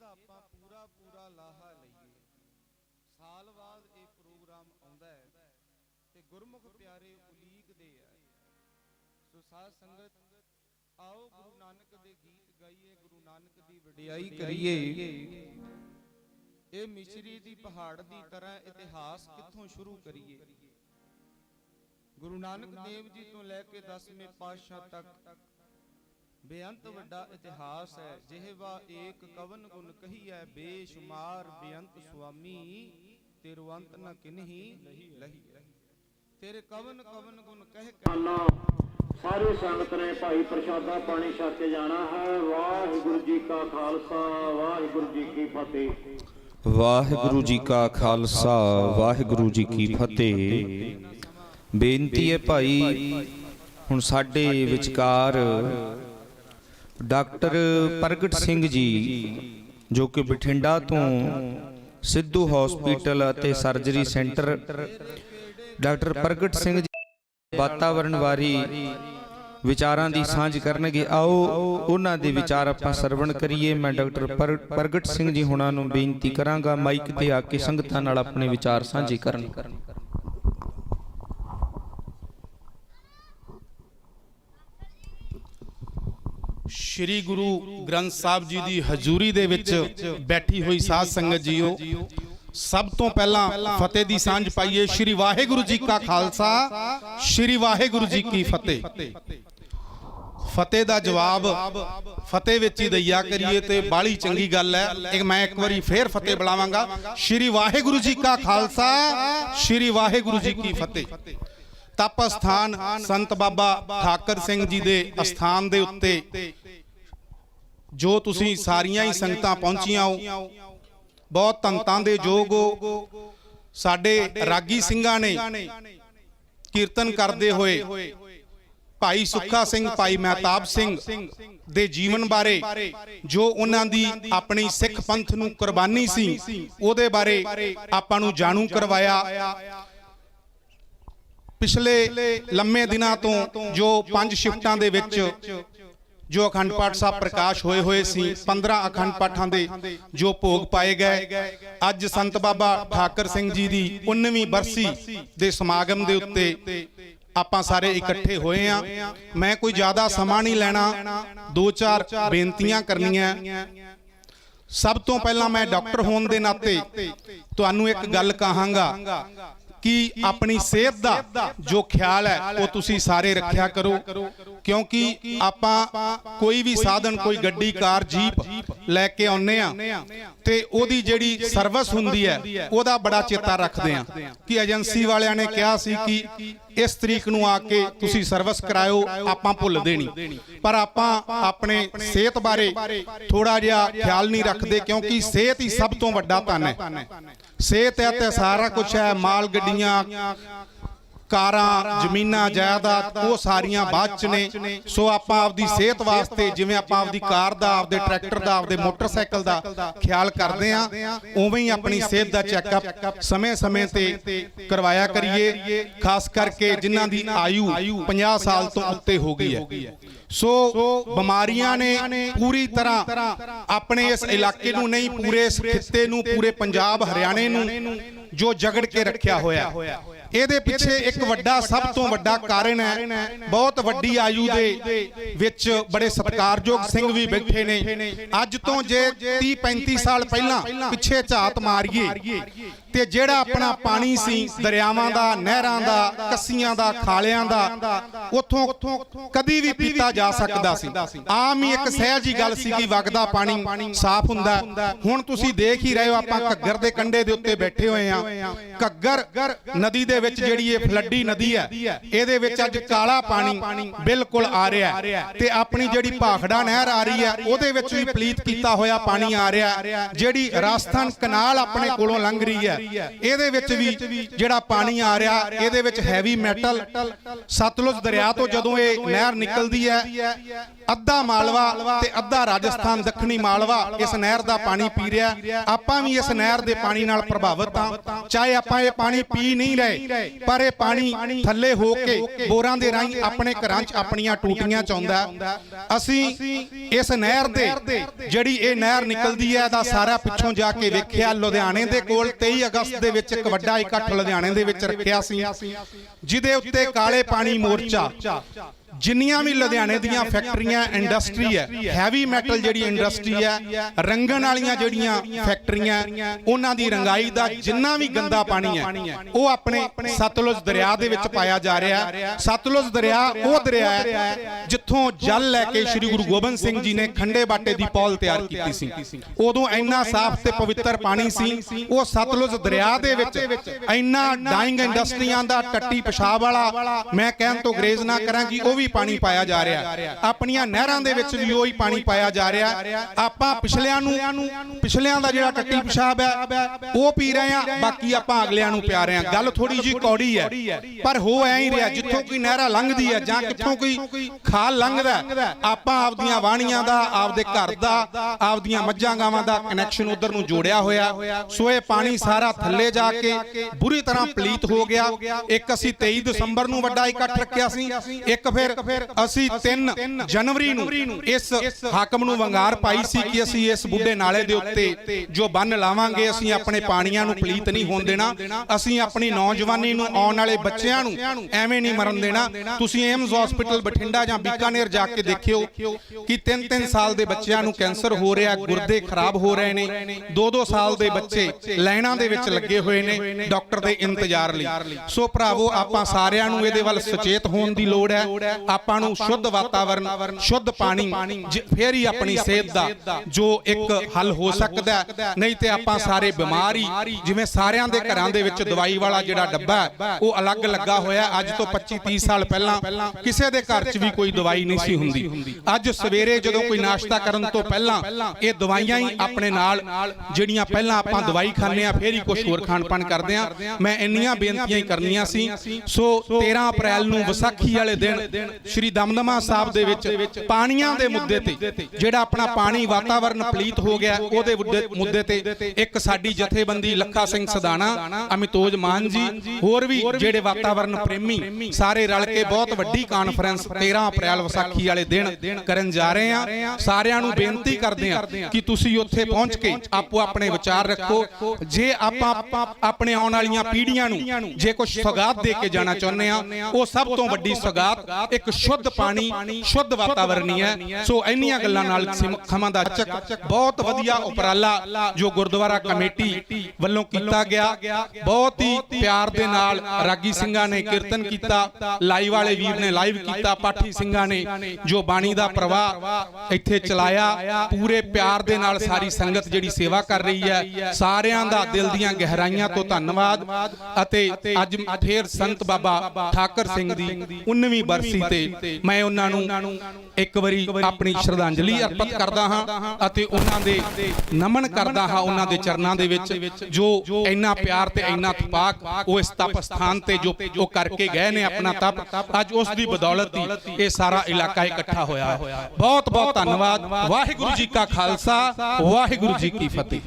ਇਹਦਾ ਆਪਾਂ ਪੂਰਾ ਪੂਰਾ ਲਾਹਾ ਲਈਏ। ਸਾਲ ਬਾਅਦ ਇਹ ਪ੍ਰੋਗਰਾਮ ਆਉਂਦਾ ਹੈ ਤੇ ਗੁਰਮੁਖ ਪਿਆਰੇ ਉਲੀਕਦੇ ਆ। ਸੋ ਸਾਧ ਸੰਗਤ, ਆਓ ਗੁਰੂ ਨਾਨਕ ਦੇ ਗੀਤ ਗਾਈਏ, ਗੁਰੂ ਨਾਨਕ ਦੀ ਵਡਿਆਈ ਕਰੀਏ। ਇਹ ਮਿਸਰੀ ਦੀ ਪਹਾੜ ਦੀ ਤਰ੍ਹਾਂ ਇਤਿਹਾਸ ਕਿੱਥੋਂ ਸ਼ੁਰੂ ਕਰੀਏ? ਗੁਰੂ ਨਾਨਕ ਦੇਵ ਜੀ ਤੋਂ ਲੈ ਕੇ 10ਵੇਂ ਪਾਤਸ਼ਾਹ ਤੱਕ ਬੇਅੰਤ ਵੱਡਾ ਇਤਿਹਾਸ ਹੈ। ਜਿਹਵਾ ਏਕ ਕਵਨ ਗੁਣ ਕਹੀਐ ਬੇਸ਼ੁਮਾਰ ਬੇਅੰਤ ਸੁਆਮੀ ਤੇਰੂ ਅੰਤ ਨ ਕਿਨਹੀ ਲਹੀ। ਤੇਰੇ ਕਵਨ ਕਵਨ ਗੁਣ ਕਹਿ ਕੇ ਖਾਨਾ ਸਾਰੀ ਸੰਗਤ ਨੇ ਭਾਈ ਪ੍ਰਸ਼ਾਦਾ ਪਾਣੀ ਛਕ ਕੇ ਜਾਣਾ ਹੈ। ਵਾਹਿਗੁਰੂ ਜੀ ਕਾ ਖਾਲਸਾ ਵਾਹਿਗੁਰੂ ਜੀ ਕੀ ਫਤਿਹ। ਵਾਹਿਗੁਰੂ ਜੀ ਕਾ ਖਾਲਸਾ ਵਾਹਿਗੁਰੂ ਜੀ ਕੀ ਫਤਿਹ। ਬੇਨਤੀ ਹੈ ਭਾਈ ਹੁਣ ਸਾਡੇ ਵਿਚਕਾਰ ਡਾਕਟਰ ਪ੍ਰਗਟ ਸਿੰਘ ਜੀ, ਜੋ ਕਿ ਬਠਿੰਡਾ ਤੋਂ ਸਿੱਧੂ ਹਸਪੀਟਲ ਅਤੇ surgery centre doctor Pargat Singh ji ਵਾਤਾਵਰਣ ਵਾਰੀ ਵਿਚਾਰਾਂ ਦੀ ਸਾਂਝ ਕਰਨਗੇ। ਆਓ ਉਹਨਾਂ ਦੇ ਵਿਚਾਰ ਆਪਾਂ ਸਰਵਣ ਕਰੀਏ। ਮੈਂ ਡਾਕਟਰ ਪਰ- ਪ੍ਰਗਟ ਸਿੰਘ ਜੀ ਹੁਣਾਂ ਨੂੰ ਬੇਨਤੀ ਕਰਾਂਗਾ, ਮਾਈਕ ਤੇ ਆ ਕੇ ਸੰਗਤਾਂ ਨਾਲ ਆਪਣੇ ਵਿਚਾਰ ਸਾਂਝੇ ਕਰਨ। ਸ਼੍ਰੀ ਗੁਰੂ ਗ੍ਰੰਥ ਸਾਹਿਬ ਜੀ ਦੀ ਹਜ਼ੂਰੀ ਦੇ ਵਿੱਚ ਬੈਠੀ ਹੋਈ ਸਾਧ ਸੰਗਤ ਜੀਓ, ਸਭ ਤੋਂ ਪਹਿਲਾਂ ਫਤਿਹ ਦੀ ਸਾਂਝ ਪਾਈਏ ਸ਼੍ਰੀ ਵਾਹਿਗੁਰੂ ਜੀ ਕਾ ਖਾਲਸਾ, ਸ਼੍ਰੀ ਵਾਹਿਗੁਰੂ ਜੀ ਕੀ ਫਤਿਹ। ਫਤਿਹ ਦਾ ਜਵਾਬ ਫਤਿਹ ਵਿੱਚ ਹੀ ਦਈਆ ਕਰੀਏ ਤੇ ਬਾਲੀ ਚੰਗੀ ਗੱਲ ਹੈ। ਇੱਕ ਮੈਂ ਇੱਕ ਵਾਰੀ ਫੇਰ ਫਤਿਹ ਬੁਲਾਵਾਂਗਾ। ਸ਼੍ਰੀ ਵਾਹਿਗੁਰੂ ਜੀ ਕਾ ਖਾਲਸਾ, ਸ਼੍ਰੀ ਵਾਹਿਗੁਰੂ ਜੀ ਕੀ ਫਤਿਹ। ਤਪ ਸਥਾਨ ਸੰਤ ਬਾਬਾ ਠਾਕਰ ਸਿੰਘ ਜੀ ਦੇ ਅਸਥਾਨ ਦੇ ਉੱਤੇ ਜੋ ਤੁਸੀਂ ਸਾਰੀਆਂ ਹੀ ਸੰਗਤਾਂ ਪਹੁੰਚੀਆਂ ਹੋ ਬਹੁਤ ਧੰਤਾਂ ਦੇ ਹੋ। ਸਾਡੇ ਰਾਗੀ ਸਿੰਘਾਂ ਨੇ ਕੀਰਤਨ ਕਰਦੇ ਹੋਏ ਭਾਈ ਸੁੱਖਾ ਸਿੰਘ ਭਾਈ ਮਹਿਤਾਬ ਸਿੰਘ ਦੇ ਜੀਵਨ ਬਾਰੇ ਜੋ ਉਹਨਾਂ ਦੀ ਆਪਣੀ ਸਿੱਖ ਪੰਥ ਨੂੰ ਕੁਰਬਾਨੀ ਸੀ ਉਹਦੇ ਬਾਰੇ ਆਪਾਂ ਨੂੰ ਜਾਣੂ ਕਰਵਾਇਆ। ਪਿਛਲੇ ਲੰਮੇ ਦਿਨਾਂ ਤੋਂ ਜੋ ਪੰਜ ਸ਼ਿਫਟਾਂ ਦੇ ਵਿੱਚ ਜੋ ਅਖੰਡ ਪਾਠ ਸਾਹਿਬ ਪ੍ਰਕਾਸ਼ ਹੋਏ ਹੋਏ ਸੀ 15 ਅਖੰਡ ਪਾਠਾਂ ਦੇ ਜੋ ਭੋਗ ਪਾਏ ਗਏ। ਅੱਜ ਸੰਤ ਬਾਬਾ ਠਾਕਰ ਸਿੰਘ ਜੀ ਦੀ 19ਵੀਂ ਬਰਸੀ ਦੇ ਸਮਾਗਮ ਦੇ ਉੱਤੇ ਆਪਾਂ ਸਾਰੇ ਇਕੱਠੇ ਹੋਏ ਆ। ਮੈਂ ਕੋਈ ਜ਼ਿਆਦਾ ਸਮਾਂ ਨਹੀਂ ਲੈਣਾ। ਦੋ ਚਾਰ ਬੇਨਤੀਆਂ ਕਰਨੀਆਂ। ਸਭ ਤੋਂ ਪਹਿਲਾਂ ਮੈਂ ਡਾਕਟਰ ਹੋਣ ਦੇ ਨਾਤੇ ਤੁਹਾਨੂੰ ਇੱਕ ਗੱਲ ਕਹਾਂਗਾ। ਕਿ ਆਪਣੀ ਸਿਹਤ ਦਾ ਜੋ ਖਿਆਲ ਹੈ ਉਹ ਤੁਸੀਂ ਸਾਰੇ ਰੱਖਿਆ ਕਰੋ। ਕਿਉਂਕਿ ਆਪਾਂ ਕੋਈ ਵੀ ਸਾਧਨ ਕੋਈ ਗੱਡੀ ਕਾਰ ਜੀਪ ਲੈ ਕੇ ਆਉਨੇ ਆ ਤੇ ਉਹਦੀ ਜਿਹੜੀ ਸਰਵਿਸ ਹੁੰਦੀ ਹੈ, ਉਹਦਾ ਬੜਾ ਚੇਤਾ ਰੱਖਦੇ ਆ ਕਿ ਏਜੰਸੀ ਵਾਲਿਆਂ ਨੇ ਕਿਹਾ ਸੀ ਕਿ ਇਸ ਤਰੀਕ ਨੂੰ ਆ ਕੇ ਤੁਸੀਂ ਸਰਵਿਸ ਕਰਾਇਓ, ਆਪਾਂ ਭੁੱਲ ਦੇਣੀ। ਪਰ ਆਪਾਂ ਆਪਣੇ ਸਿਹਤ ਬਾਰੇ ਥੋੜਾ ਜਿਹਾ ਖਿਆਲ ਨਹੀਂ ਰੱਖਦੇ, ਕਿਉਂਕਿ ਸਿਹਤ ਹੀ ਸਭ ਤੋਂ ਵੱਡਾ ਧਨ ਹੈ। ਸਿਹਤ ਹੈ ਤੇ ਸਾਰਾ ਕੁਝ ਹੈ, ਮਾਲ ਗੱਡੀਆਂ ਕਾਰਾਂ, ਜ਼ਮੀਨਾਂ, ਜਾਇਦਾਦ, ਉਹ ਸਾਰੀਆਂ ਬਾਅਦ ਚ ਨੇ। ਸੋ ਆਪਾਂ ਆਪਦੀ ਸਿਹਤ ਵਾਸਤੇ, ਜਿਵੇਂ ਆਪਾਂ ਆਪਦੀ ਕਾਰ ਦਾ, ਆਪਦੇ ਟਰੈਕਟਰ ਦਾ, ਆਪਦੇ ਮੋਟਰਸਾਈਕਲ ਦਾ ਖਿਆਲ ਕਰਦੇ ਆ ਉਵੇਂ ਹੀ ਆਪਣੀ ਸਿਹਤ ਦਾ ਚੈੱਕਅਪ ਸਮੇਂ-ਸਮੇਂ ਤੇ ਕਰਵਾਇਆ ਕਰੀਏ, ਖਾਸ ਕਰਕੇ ਜਿਨ੍ਹਾਂ ਦੀ ਆਯੂ 50 ਸਾਲ ਤੋਂ ਉੱਤੇ ਹੋ ਗਈ ਹੈ। ਸੋ ਬਿਮਾਰੀਆਂ ਨੇ ਪੂਰੀ ਤਰ੍ਹਾਂ ਆਪਣੇ ਇਸ ਇਲਾਕੇ ਨੂੰ ਨਹੀਂ, ਪੂਰੇ ਇਸ ਖਿੱਤੇ ਨੂੰ, ਪੂਰੇ ਪੰਜਾਬ, ਹਰਿਆਣੇ ਨੂੰ ਜੋ ਜਗੜ ਕੇ ਰੱਖਿਆ ਹੋਇਆ ਇਹਦੇ ਪਿੱਛੇ ਇੱਕ ਵੱਡਾ ਸਭ ਤੋਂ ਵੱਡਾ ਕਾਰਨ ਹੈ। ਬਹੁਤ ਵੱਡੀ ਆਯੂ ਦੇ ਵਿੱਚ ਬੜੇ ਸਤਿਕਾਰਯੋਗ ਸਿੰਘ ਵੀ ਬੈਠੇ ਨੇ। ਅੱਜ ਤੋਂ ਜੇ 30 35 ਸਾਲ ਪਹਿਲਾਂ ਪਿੱਛੇ ਝਾਤ ਮਾਰੀਏ। ਤੇ ਜਿਹੜਾ ਆਪਣਾ ਪਾਣੀ ਸੀ ਦਰਿਆਵਾਂ ਦਾ ਨਹਿਰਾਂ ਦਾ ਕੱਸੀਆਂ ਦਾ ਖਾਲਿਆਂ ਦਾ ਉੱਥੋਂ ਕਦੀ ਵੀ ਪੀਤਾ ਜਾ ਸਕਦਾ ਸੀ। ਆਮ ਹੀ ਇੱਕ ਸਹਿਜ ਹੀ ਗੱਲ ਸੀ ਕਿ ਵਗਦਾ ਪਾਣੀ ਸਾਫ਼ ਹੁੰਦਾ। ਹੁਣ ਤੁਸੀਂ ਦੇਖ ਹੀ ਰਹੇ ਹੋ ਆਪਾਂ ਘੱਗਰ ਦੇ ਕੰਢੇ ਦੇ ਉੱਤੇ ਬੈਠੇ ਹੋਏ ਆ ਘੱਗਰ ਨਦੀ ਦੇ ਵਿੱਚ ਜਿਹੜੀ ਇਹ ਫਲੱਡੀ ਨਦੀ ਹੈ, ਇਹਦੇ ਵਿੱਚ ਅੱਜ ਕਾਲਾ ਪਾਣੀ ਬਿਲਕੁਲ ਆ ਰਿਹਾ ਹੈ ਤੇ ਆਪਣੀ ਜਿਹੜੀ ਭਾਖੜਾ ਨਹਿਰ ਆ ਰਹੀ ਹੈ, ਉਹਦੇ ਵਿੱਚ ਵੀ ਪਲੀਤ ਕੀਤਾ ਹੋਇਆ ਪਾਣੀ ਆ ਰਿਹਾ ਜਿਹੜੀ ਰਾਜਸਥਾਨ ਕਨਾਲ ਆਪਣੇ ਕੋਲੋਂ ਲੰਘ ਰਹੀ ਹੈ, ਇਹਦੇ ਵਿੱਚ ਵੀ ਜਿਹੜਾ ਪਾਣੀ ਆ ਰਿਹਾ, ਇਹਦੇ ਵਿੱਚ ਹੈਵੀ ਮੈਟਲ ਸਤਲੁਜ ਦਰਿਆ ਤੋਂ ਜਦੋਂ ਇਹ ਨਹਿਰ ਨਿਕਲਦੀ ਹੈ, ਅੱਧਾ ਮਾਲਵਾ ਤੇ ਅੱਧਾ ਰਾਜਸਥਾਨ ਦੱਖਣੀ ਮਾਲਵਾ ਇਸ ਨਹਿਰ ਦਾ ਪਾਣੀ ਪੀ ਰਿਹਾ ਆਪਾਂ ਵੀ ਇਸ ਨਹਿਰ ਦੇ ਪਾਣੀ ਨਾਲ ਪ੍ਰਭਾਵਿਤ ਹਾਂ। ਚਾਹੇ ਆਪਾਂ ਇਹ ਪਾਣੀ ਪੀ ਨਹੀਂ ਰਹੇ ਰਹੇ। ਪਰ ਇਹ ਪਾਣੀ ਥੱਲੇ ਹੋ ਕੇ ਬੋਰਾਂ ਦੇ ਰਾਹੀਂ ਆਪਣੇ ਘਰਾਂ 'ਚ ਆਪਣੀਆਂ ਟੂਟੀਆਂ ਚ ਆਉਂਦਾ ਹੈ। ਅਸੀਂ ਇਸ ਨਹਿਰ ਦੇ ਜਿਹੜੀ ਇਹ ਨਹਿਰ ਨਿਕਲਦੀ ਹੈ ਦਾ ਸਾਰਾ ਪਿੱਛੋਂ ਜਾ ਕੇ ਵੇਖਿਆ ਲੁਧਿਆਣੇ ਦੇ ਕੋਲ 23 ਅਗਸਤ ਦੇ ਵਿੱਚ ਇੱਕ ਵੱਡਾ ਇਕੱਠ ਲੁਧਿਆਣੇ ਦੇ ਵਿੱਚ ਰੱਖਿਆ ਸੀ। ਜਿਹਦੇ ਉੱਤੇ ਕਾਲੇ ਪਾਣੀ ਮੋਰਚਾ। ਜਿੰਨੀਆਂ ਵੀ ਲੁਧਿਆਣੇ ਦੀਆਂ ਫੈਕਟਰੀਆਂ ਇੰਡਸਟਰੀ ਹੈ ਹੈਵੀ ਮੈਟਲ ਜਿਹੜੀ ਇੰਡਸਟਰੀ ਹੈ ਰੰਗਣ ਵਾਲੀਆਂ ਜਿਹੜੀਆਂ ਫੈਕਟਰੀਆਂ ਉਹਨਾਂ ਦੀ ਰੰਗਾਈ ਦਾ ਜਿੰਨਾ ਵੀ ਗੰਦਾ ਪਾਣੀ ਹੈ ਉਹ ਆਪਣੇ ਸਤਲੁਜ ਦਰਿਆ ਦੇ ਵਿੱਚ ਪਾਇਆ ਜਾ ਰਿਹਾ ਸਤਲੁਜ ਦਰਿਆ ਉਹ ਦਰਿਆ ਹੈ ਜਿੱਥੋਂ ਜਲ ਲੈ ਕੇ ਸ੍ਰੀ ਗੁਰੂ ਗੋਬਿੰਦ ਸਿੰਘ ਜੀ ਨੇ ਖੰਡੇ ਬਾਟੇ ਦੀ ਪੌਲ ਤਿਆਰ ਕੀਤੀ ਸੀ। ਉਦੋਂ ਇੰਨਾ ਸਾਫ਼ ਤੇ ਪਵਿੱਤਰ ਪਾਣੀ ਸੀ ਉਹ ਸਤਲੁਜ ਦਰਿਆ ਦੇ ਵਿੱਚ ਇੰਨਾ ਡਾਈਂਗ ਇੰਡਸਟਰੀਆਂ ਦਾ ਟੱਟੀ ਪਿਸ਼ਾਬ ਵਾਲਾ ਮੈਂ ਕਹਿਣ ਤੋਂ ਗਰੇਜ਼ ਨਾ ਕਰਾਂ ਕਿ ਉਹ ਵੀ ਪਾਣੀ ਪਾਇਆ ਜਾ ਰਿਹਾ। ਆਪਣੀਆਂ ਨਹਿਰਾਂ ਦੇ ਵਿੱਚ ਵੀ ਉਹੀ ਪਾਣੀ ਪਾਇਆ ਜਾ ਰਿਹਾ। ਆਪਾਂ ਪਿਛਲਿਆਂ ਨੂੰ ਪਿਛਲਿਆਂ ਦਾ ਜਿਹੜਾ ਟੱਟੀ ਪਿਸ਼ਾਬ ਹੈ, ਉਹ ਪੀ ਰਹੇ ਆ ਬਾਕੀ ਆਪਾਂ ਅਗਲਿਆਂ ਨੂੰ ਪਿਆ ਰਹੇ ਆ ਗੱਲ ਥੋੜੀ ਜੀ ਕੌੜੀ ਹੈ। ਪਰ ਹੋ ਐ ਹੀ ਰਿਹਾ, ਜਿੱਥੋਂ ਕੋਈ ਨਹਿਰਾ ਲੰਘਦੀ ਹੈ ਜਾਂ ਕਿੱਥੋਂ ਕੋਈ ਖਾਲ ਲੰਘਦਾ ਆਪਾਂ ਆਪਦੀਆਂ ਵਾਣੀਆਂ ਦਾ, ਆਪਦੇ ਘਰ ਦਾ, ਆਪਦੀਆਂ ਮੱਝਾਂ ਗਾਵਾਂ ਦਾ ਕਨੈਕਸ਼ਨ ਉਧਰ ਨੂੰ ਜੋੜਿਆ ਹੋਇਆ। ਸੋ ਇਹ ਪਾਣੀ ਸਾਰਾ ਥੱਲੇ ਜਾ ਕੇ ਬੁਰੀ ਤਰ੍ਹਾਂ ਪਲੀਤ ਹੋ ਗਿਆ। ਇੱਕ ਅਸੀਂ 23 ਦਸੰਬਰ ਨੂੰ ਵੱਡਾ ਇਕੱਠ ਰੱਖਿਆ ਸੀ। ਇੱਕ ਫਿਰ ਅਸੀਂ 3 ਜਨਵਰੀ ਨੂੰ ਇਸ ਹਾਕਮ ਨੂੰ ਵੰਗਾਰ ਪਾਈ ਸੀ ਕਿ ਅਸੀਂ ਇਸ ਬੁੱਢੇ ਨਾਲੇ ਦੇ ਉੱਤੇ ਜੋ ਬੰਨ ਲਾਵਾਂਗੇ ਅਸੀਂ ਆਪਣੇ ਪਾਣੀਆਂ ਨੂੰ ਪਲੀਤ ਨਹੀਂ ਹੋਣ ਦੇਣਾ। ਅਸੀਂ ਆਪਣੀ ਨੌਜਵਾਨੀ ਨੂੰ ਆਉਣ ਵਾਲੇ ਬੱਚਿਆਂ ਨੂੰ ਐਵੇਂ ਨਹੀਂ ਮਰਨ ਦੇਣਾ। ਤੁਸੀਂ ਏਮਜ਼ ਹਸਪੀਟਲ ਬਠਿੰਡਾ ਜਾਂ ਬੀਕਾਨੇਰ ਜਾ ਕੇ ਦੇਖਿਓ ਕਿ 3-3 ਸਾਲ ਦੇ ਬੱਚਿਆਂ ਨੂੰ ਕੈਂਸਰ ਹੋ ਰਿਹਾ ਗੁਰਦੇ ਖਰਾਬ ਹੋ ਰਹੇ ਨੇ। 2-2 ਸਾਲ ਦੇ ਬੱਚੇ ਲਾਈਨਾਂ ਦੇ ਵਿੱਚ ਲੱਗੇ ਹੋਏ ਨੇ ਡਾਕਟਰ ਦੇ ਇੰਤਜ਼ਾਰ ਲਈ ਸੋ ਭਰਾਵੋ ਆਪਾਂ ਸਾਰਿਆਂ ਨੂੰ ਇਹਦੇ ਵੱਲ ਸੁਚੇਤ ਹੋਣ ਦੀ ਲੋੜ ਹੈ ਆਪਾਂ ਨੂੰ ਸ਼ੁੱਧ ਵਾਤਾਵਰਣ ਸ਼ੁੱਧ ਪਾਣੀ ਫੇਰ ਹੀ ਆਪਣੀ ਸਿਹਤ ਦਾ ਜੋ ਇੱਕ ਹੱਲ ਹੋ ਸਕਦਾ। ਨਹੀਂ ਤੇ ਆਪਾਂ ਸਾਰੇ ਬਿਮਾਰ ਜਿਵੇਂ ਸਾਰਿਆਂ ਦੇ ਘਰਾਂ ਦੇ ਵਿੱਚ ਦਵਾਈ ਵਾਲਾ ਜਿਹੜਾ ਡੱਬਾ ਉਹ ਅਲੱਗ ਲੱਗਾ ਹੋਇਆ। ਅੱਜ ਤੋਂ 25 30 ਸਾਲ ਪਹਿਲਾਂ ਕਿਸੇ ਦੇ ਘਰ 'ਚ ਵੀ ਕੋਈ ਦਵਾਈ ਨਹੀਂ ਸੀ ਹੁੰਦੀ। ਅੱਜ ਸਵੇਰੇ ਜਦੋਂ ਕੋਈ ਨਾਸ਼ਤਾ ਕਰਨ ਤੋਂ ਪਹਿਲਾਂ ਇਹ ਦਵਾਈਆਂ ਹੀ ਆਪਣੇ ਨਾਲ ਜਿਹੜੀਆਂ ਪਹਿਲਾਂ ਆਪਾਂ ਦਵਾਈ ਖਾਂਦੇ ਆ ਫੇਰ ਹੀ ਕੁਝ ਹੋਰ ਖਾਣ ਪਾਣ ਕਰਦੇ ਆ ਮੈਂ ਇੰਨੀਆਂ ਬੇਨਤੀਆਂ ਹੀ ਕਰਨੀਆਂ ਸੀ ਸੋ। 13 ਅਪ੍ਰੈਲ ਨੂੰ ਵਿਸਾਖੀ ਵਾਲੇ ਦਿਨ ਸ਼੍ਰੀ ਦਮਦਮਾ ਸਾਹਿਬ ਦੇ ਵਿੱਚ ਪਾਣੀਆਂ ਦੇ ਮੁੱਦੇ ਤੇ, ਜਿਹੜਾ ਆਪਣਾ ਪਾਣੀ ਵਾਤਾਵਰਨ ਪਲੀਤ ਹੋ ਗਿਆ, ਉਹਦੇ ਮੁੱਦੇ- ਤੇ ਇੱਕ ਸਾਡੀ ਜਥੇਬੰਦੀ ਲੱਖਾ ਸਿੰਘ ਸਦਾਣਾ, ਅਮਿਤੋਜ ਮਾਨ ਜੀ, ਹੋਰ ਵੀ ਜਿਹੜੇ ਵਾਤਾਵਰਣ ਪ੍ਰੇਮੀ, ਸਾਰੇ ਰਲ ਕੇ ਬਹੁਤ ਵੱਡੀ ਕਾਨਫਰੰਸ 13 ਅਪ੍ਰੈਲ ਵਿਸਾਖੀ ਵਾਲੇ ਦਿਨ ਕਰਨ ਜਾ ਰਹੇ ਆ ਸਾਰਿਆਂ ਨੂੰ ਬੇਨਤੀ ਕਰਦੇ ਆ ਕਿ ਤੁਸੀਂ ਉੱਥੇ ਪਹੁੰਚ ਕੇ ਆਪੋ ਆਪਣੇ ਵਿਚਾਰ ਰੱਖੋ। ਜੇ ਆਪਾਂ ਆਪਣੇ ਆਉਣ ਵਾਲੀਆਂ ਪੀੜ੍ਹੀਆਂ ਨੂੰ ਜੇ ਕੁਝ ਸੌਗਾਤ ਦੇ ਕੇ ਜਾਣਾ ਚਾਹੁੰਦੇ ਆ ਉਹ ਸਭ ਤੋਂ ਵੱਡੀ ਸੌਗਾਤ ਇੱਕ ਸ਼ੁੱਧ ਪਾਣੀ ਸ਼ੁੱਧ ਵਾਤਾਵਰਣੀ ਹੈ ਸੋ ਇੰਨੀਆਂ ਗੱਲਾਂ ਨਾਲ ਖਮਾਂ ਦਾ ਚੱਕ ਬਹੁਤ ਵਧੀਆ ਉਪਰਾਲਾ ਜੋ ਗੁਰਦੁਆਰਾ ਕਮੇਟੀ ਵੱਲੋਂ ਕੀਤਾ ਗਿਆ। ਬਹੁਤ ਹੀ ਪਿਆਰ ਦੇ ਨਾਲ ਰਾਗੀ ਸਿੰਘਾਂ ਨੇ ਕੀਰਤਨ ਕੀਤਾ। ਲਾਈਵ ਵਾਲੇ ਵੀਰ ਨੇ ਲਾਈਵ ਕੀਤਾ ਪਾਠੀ ਸਿੰਘਾਂ ਨੇ ਜੋ ਬਾਣੀ ਦਾ ਪ੍ਰਵਾਹ ਇੱਥੇ ਚਲਾਇਆ। ਪੂਰੇ ਪਿਆਰ ਦੇ ਨਾਲ ਸਾਰੀ ਸੰਗਤ ਜਿਹੜੀ ਸੇਵਾ ਕਰ ਰਹੀ ਹੈ ਸਾਰਿਆਂ ਦਾ ਦਿਲ ਦੀਆਂ ਗਹਿਰਾਈਆਂ ਤੋਂ ਧੰਨਵਾਦ। ਅਤੇ ਅੱਜ ਫੇਰ ਸੰਤ ਬਾਬਾ ਠਾਕਰ ਸਿੰਘ ਦੀ 19ਵੀਂ ਬਰਸੀ ਤੇ ਮੈਂ ਉਹਨਾਂ ਨੂੰ ਇੱਕ ਵਾਰੀ ਆਪਣੀ ਸ਼ਰਧਾਂਜਲੀ ਅਰਪਿਤ ਕਰਦਾ ਹਾਂ ਅਤੇ ਉਹਨਾਂ ਦੇ ਨਮਨ ਕਰਦਾ ਹਾਂ ਉਹਨਾਂ ਦੇ ਚਰਨਾਂ ਦੇ ਵਿੱਚ, ਜੋ ਇੰਨਾ ਪਿਆਰ ਤੇ ਇੰਨਾ ਤਪਾਕ ਉਹ ਇਸ ਤਪ ਸਥਾਨ ਤੇ ਜੋ ਉਹ ਕਰਕੇ ਗਏ ਨੇ ਆਪਣਾ ਤਪ, ਅੱਜ ਉਸ ਦੀ ਬਦੌਲਤ ਹੀ ਇਹ ਸਾਰਾ ਇਲਾਕਾ ਇਕੱਠਾ ਹੋਇਆ ਹੈ। ਬਹੁਤ ਬਹੁਤ ਧੰਨਵਾਦ। ਵਾਹਿਗੁਰੂ ਜੀ ਕਾ ਖਾਲਸਾ, ਵਾਹਿਗੁਰੂ ਜੀ ਕੀ ਫਤਿਹ।